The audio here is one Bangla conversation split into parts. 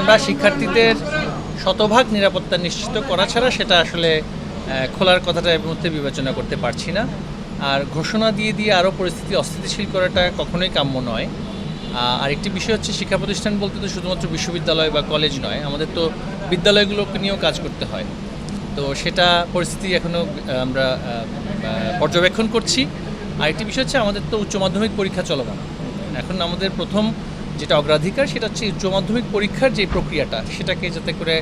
আমরা শিক্ষার্থীদের শতভাগ নিরাপত্তা নিশ্চিত করা ছাড়া সেটা আসলে খোলার কথাটা এর মধ্যে বিবেচনা করতে পারছি না। আর ঘোষণা দিয়ে দিয়ে আরও পরিস্থিতি অস্থিতিশীল করাটা কখনোই কাম্য নয়। আহ, আরেকটি বিষয় হচ্ছে শিক্ষা প্রতিষ্ঠান বলতে তো শুধুমাত্র বিশ্ববিদ্যালয় বা কলেজ নয় আমাদের তো বিদ্যালয়গুলোকে নিয়েও কাজ করতে হয়। তো সেটা পরিস্থিতি এখনও আমরা পর্যবেক্ষণ করছি। আরেকটি বিষয় হচ্ছে আমাদের তো উচ্চ মাধ্যমিক পরীক্ষা চলমান। এখন আমাদের প্রথম যেটা অগ্রাধিকার, সেটা হচ্ছে উচ্চ মাধ্যমিক পরীক্ষার যে প্রক্রিয়াটা, সেটাকে যাতে করে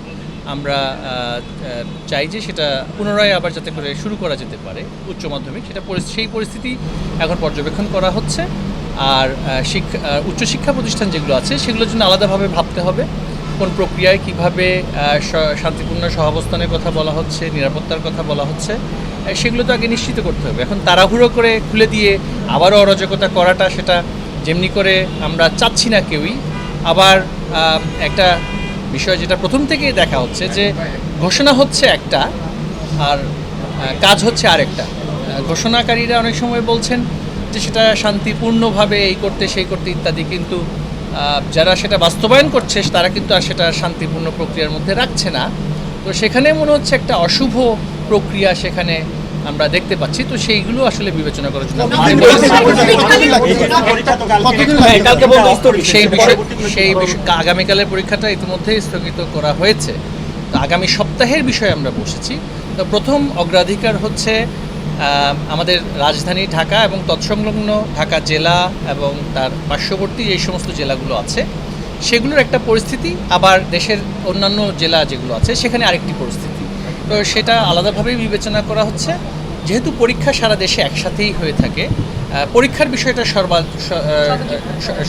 আমরা চাই যে সেটা পুনরায় আবার যাতে করে শুরু করা যেতে পারে উচ্চ মাধ্যমিক, সেটা সেই পরিস্থিতি এখন পর্যবেক্ষণ করা হচ্ছে। আর শিক্ষা উচ্চশিক্ষা প্রতিষ্ঠান যেগুলো আছে, সেগুলোর জন্য আলাদাভাবে ভাবতে হবে। কোন প্রক্রিয়ায় কীভাবে শান্তিপূর্ণ সহাবস্থানের কথা বলা হচ্ছে, নিরাপত্তার কথা বলা হচ্ছে সেগুলো তো আগে নিশ্চিত করতে হবে। এখন তাড়াহুড়ো করে খুলে দিয়ে আবারও অরাজকতা করাটা, সেটা যেমনি করে আমরা চাচ্ছি না কেউই, আবার একটা বিষয় যেটা প্রথম থেকেই দেখা হচ্ছে যে ঘোষণা হচ্ছে একটা আর কাজ হচ্ছে আরেকটা। ঘোষণাকারীরা অনেক সময় বলছেন যে সেটা শান্তিপূর্ণভাবে এই করতে, সেই করতে ইত্যাদি, কিন্তু যারা সেটা বাস্তবায়ন করছে তারা কিন্তু আর সেটা শান্তিপূর্ণ প্রক্রিয়ার মধ্যে রাখছে না। তো সেখানে মনে হচ্ছে একটা অশুভ প্রক্রিয়া সেখানে আমরা দেখতে পাচ্ছি। তো সেইগুলো আসলে বিবেচনা করার জন্য কালকে বলতে স্থগিত। সেই বিষয় সেই বিষয় আগামীকালের পরীক্ষাটা ইতিমধ্যেই স্থগিত করা হয়েছে। তো আগামী সপ্তাহের বিষয়ে আমরা বসেছি। তো প্রথম অগ্রাধিকার হচ্ছে আহ, আমাদের রাজধানী ঢাকা এবং তৎসংলগ্ন ঢাকা জেলা এবং তার পার্শ্ববর্তী এই সমস্ত জেলাগুলো আছে সেগুলোর একটা পরিস্থিতি। আবার দেশের অন্যান্য জেলা যেগুলো আছে সেখানে আরেকটি পরিস্থিতি। তো সেটা আলাদাভাবেই বিবেচনা করা হচ্ছে। যেহেতু পরীক্ষা সারা দেশে একসাথেই হয়ে থাকে পরীক্ষার বিষয়টা সর্বা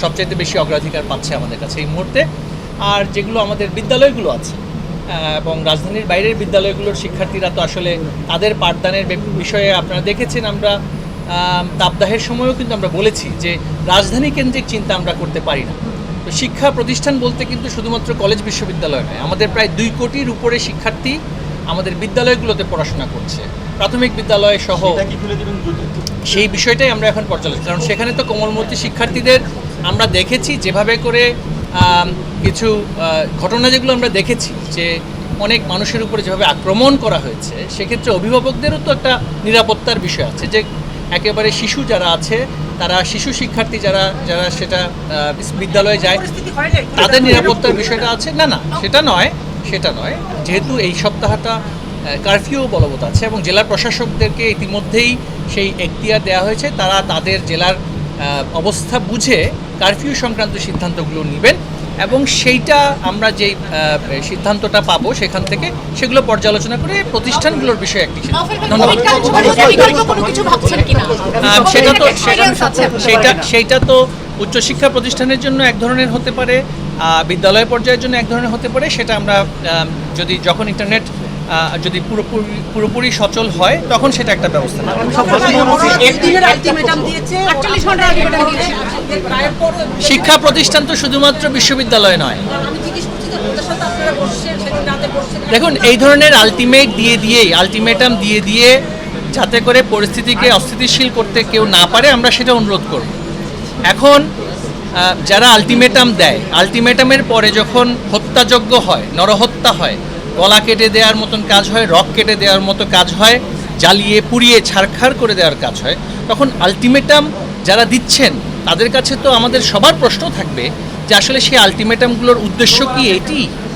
সবচাইতে বেশি অগ্রাধিকার পাচ্ছে আমাদের কাছে এই মুহূর্তে। আর যেগুলো আমাদের বিদ্যালয়গুলো আছে এবং রাজধানীর বাইরের বিদ্যালয়গুলোর শিক্ষার্থীরা তো আসলে তাদের পাঠদানের বিষয়ে আপনারা দেখেছেন আমরা আম, তাপদাহের সময়ও কিন্তু আমরা বলেছি যে রাজধানী কেন্দ্রিক চিন্তা আমরা করতে পারি না। তো শিক্ষা প্রতিষ্ঠান বলতে কিন্তু শুধুমাত্র কলেজ বিশ্ববিদ্যালয় নয় আমাদের প্রায় দুই কোটির উপরে শিক্ষার্থী আমাদের বিদ্যালয়গুলোতে পড়াশোনা করছে। প্রাথমিক বিদ্যালয় সহ সেই বিষয়টাই আমরা এখন পর্যালোচনা কারণ সেখানে তো কোমলমতি শিক্ষার্থীদের আমরা দেখেছি যেভাবে করে কিছু ঘটনা যেগুলো আমরা দেখেছি যে অনেক মানুষের উপরে যেভাবে আক্রমণ করা হয়েছে সেক্ষেত্রে অভিভাবকদেরও তো একটা নিরাপত্তার বিষয় আছে যে একেবারে শিশু যারা আছে তারা শিশু শিক্ষার্থী যারা যারা সেটা বিদ্যালয়ে যায়। তাদের নিরাপত্তার বিষয়টা আছে। না না সেটা নয়। সেটা নয়। যেহেতু এই সপ্তাহটা কারফিউ বলবৎ আছে এবং জেলার প্রশাসকদেরকে ইতিমধ্যেই সেই এখতিয়ার দেওয়া হয়েছে তারা তাদের জেলার অবস্থা বুঝে কারফিউ সংক্রান্ত সিদ্ধান্তগুলো নেবেন এবং সেইটা আমরা যেই সিদ্ধান্তটা পাবো সেখান থেকে সেগুলো পর্যালোচনা করে প্রতিষ্ঠানগুলোর বিষয়ে একটি আহ, সেটা তো সেটা- সেইটা তো উচ্চশিক্ষা প্রতিষ্ঠানের জন্য এক ধরনের হতে পারে বিদ্যালয় পর্যায়ের জন্য এক ধরনের হতে পারে সেটা আমরা যদি যখন ইন্টারনেট যদি পুরোপুরি পুরোপুরি সচল হয় তখন সেটা একটা ব্যবস্থা। শিক্ষা প্রতিষ্ঠান তো শুধুমাত্র বিশ্ববিদ্যালয় নয়। দেখুন এই ধরনের আলটিমেট দিয়ে দিয়েই আলটিমেটাম দিয়ে দিয়ে যাতে করে পরিস্থিতিকে অস্থিতিশীল করতে কেউ না পারে আমরা সেটা অনুরোধ করব। এখন যারা আলটিমেটাম দেয় আলটিমেটামের পরে যখন হত্যাযজ্ঞ হয়, নরহত্যা হয়, গলা কেটে দেওয়ার মতন কাজ হয়, রক কেটে দেওয়ার মতো কাজ হয়, জ্বালিয়ে, পুড়িয়ে ছাড়খাড় করে দেওয়ার কাজ হয়, তখন আলটিমেটাম যারা দিচ্ছেন, তাদের কাছে তো আমাদের সবার প্রশ্ন থাকবে যে আসলে সেই আলটিমেটামগুলোর উদ্দেশ্য কি, এটি?